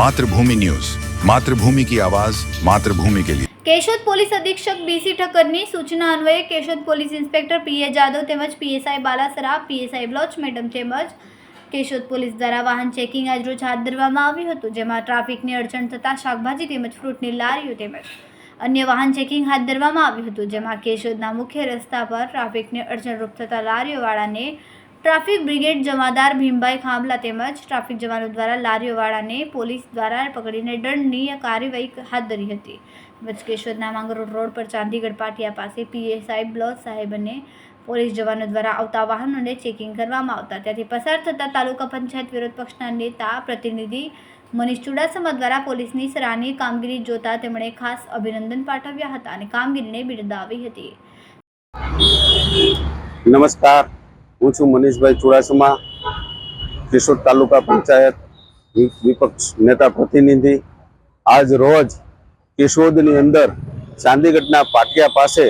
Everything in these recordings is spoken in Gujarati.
માતૃભૂમિ ન્યૂઝ. માતૃભૂમિ કી આવાજ, માતૃભૂમિ કે લીએ કેશોદ પોલીસ અધિક્ષક બીસી ઠક્કરની સૂચના અન્વયે Keshod police inspector PA Jadav તેમજ PSI Balasara PSI Baloch, madam તેમજ કેશોદ પોલીસ દ્વારા વાહન ચેકિંગ આજરોજ હાથ ધરવામાં આવ્યું હતું, જેમાં ટ્રાફિકની અડચણ થતાં શાકભાજી તેમજ ફ્રૂટની લારીઓ તેમજ અન્ય વાહન ચેકિંગ હાથ ધરવામાં આવ્યું હતું, જેમાં કેશોદના મુખ્ય રસ્તા પર ટ્રાફિકને અડચણરૂપ થતાં લારીઓવાળાને ટ્રાફિક બ્રિગેડ જમાદાર ભીમભાઈ ખાંભલા તેમજ ટ્રાફિક જવાનો દ્વારા લારીઓવાળાને પોલીસ દ્વારા પકડીને દંડનીય કાર્યવાહી હાથ ધરી હતી. કેશોદના માંગરોળ રોડ પર ચાંદીગઢ પાટિયા પાસે પીએસઆઈ બ્લોજ સાહેબ અને પોલીસ જવાનો દ્વારા આવતા વાહનોને ચેકિંગ કરવામાં આવતા. ત્યાંથી પસાર થતા તાલુકા પંચાયત વિરોધ પક્ષના નેતા, પ્રતિનિધિ મનીષ ચુડાસમા દ્વારા પોલીસની સરાહનીય કામગીરી જોતા તેમણે ખાસ અભિનંદન પાઠવ્યા હતા અને કામગીરીને બિરદાવી હતી. નમસ્કાર. હું છું મનીષભાઈ ચુડાસમા, કિશોર તાલુકા પંચાયત વિપક્ષ નેતા પ્રતિનિધિ. આજ રોજ કેશોદની અંદર ચાંદીગઢના પાટિયા પાસે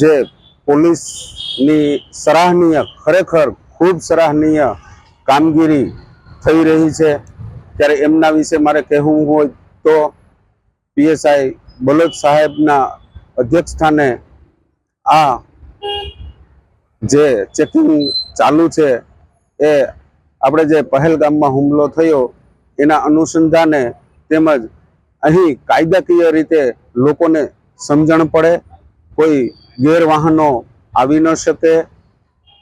જે પોલીસની સરાહનીય, ખરેખર ખૂબ સરાહનીય કામગીરી થઈ રહી છે, ત્યારે એમના વિશે મારે કહેવું હોય તો પીએસઆઈ બલોચ સાહેબના અધ્યક્ષ સ્થાને આ જે ચેકિંગ ચાલુ છે, એ આપણે જે પહેલગામમાં હુમલો થયો, એના અનુસંધાને તેમજ અહીં કાયદાકીય રીતે લોકોને સમજણ પડે, કોઈ ગેરવાહનો આવી ન શકે,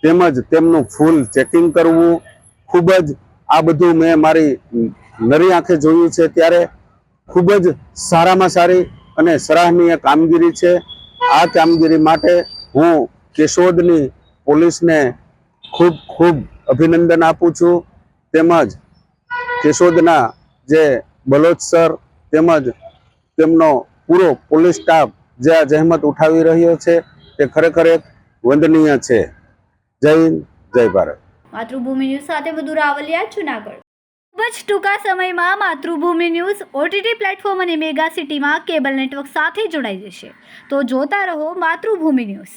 તેમજ તેમનું ફૂલ ચેકિંગ કરવું. ખૂબ જ આ બધું મેં મારી નરી આંખે જોયું છે ત્યારે ખૂબ જ સારામાં સારી અને સરાહનીય કામગીરી છે. આ કામગીરી માટે હું કેશોદની પોલીસને ખૂબ ખૂબ અભિનંદન આપું છું. તેમજ કેશોદના જે બલોચ સર તેમજ તેમનો પૂરો પોલીસ સ્ટાફ જે આ જહેમત ઉઠાવી રહ્યો છે તે ખરેખર એક વંદનીય છે. જય હિન્દ, જય ભારત. માતૃભૂમિ ન્યૂઝ સાથે વધુ રાવલિયા, જુનાગઢ. ખૂબ જ ટૂંકા સમયમાં માતૃભૂમિ ન્યૂઝ ઓટીટી પ્લેટફોર્મ અને મેગા સિટીમાં કેબલ નેટવર્ક સાથે જોડાઈ જશે. તો જોતા રહો માતૃભૂમિ ન્યૂઝ.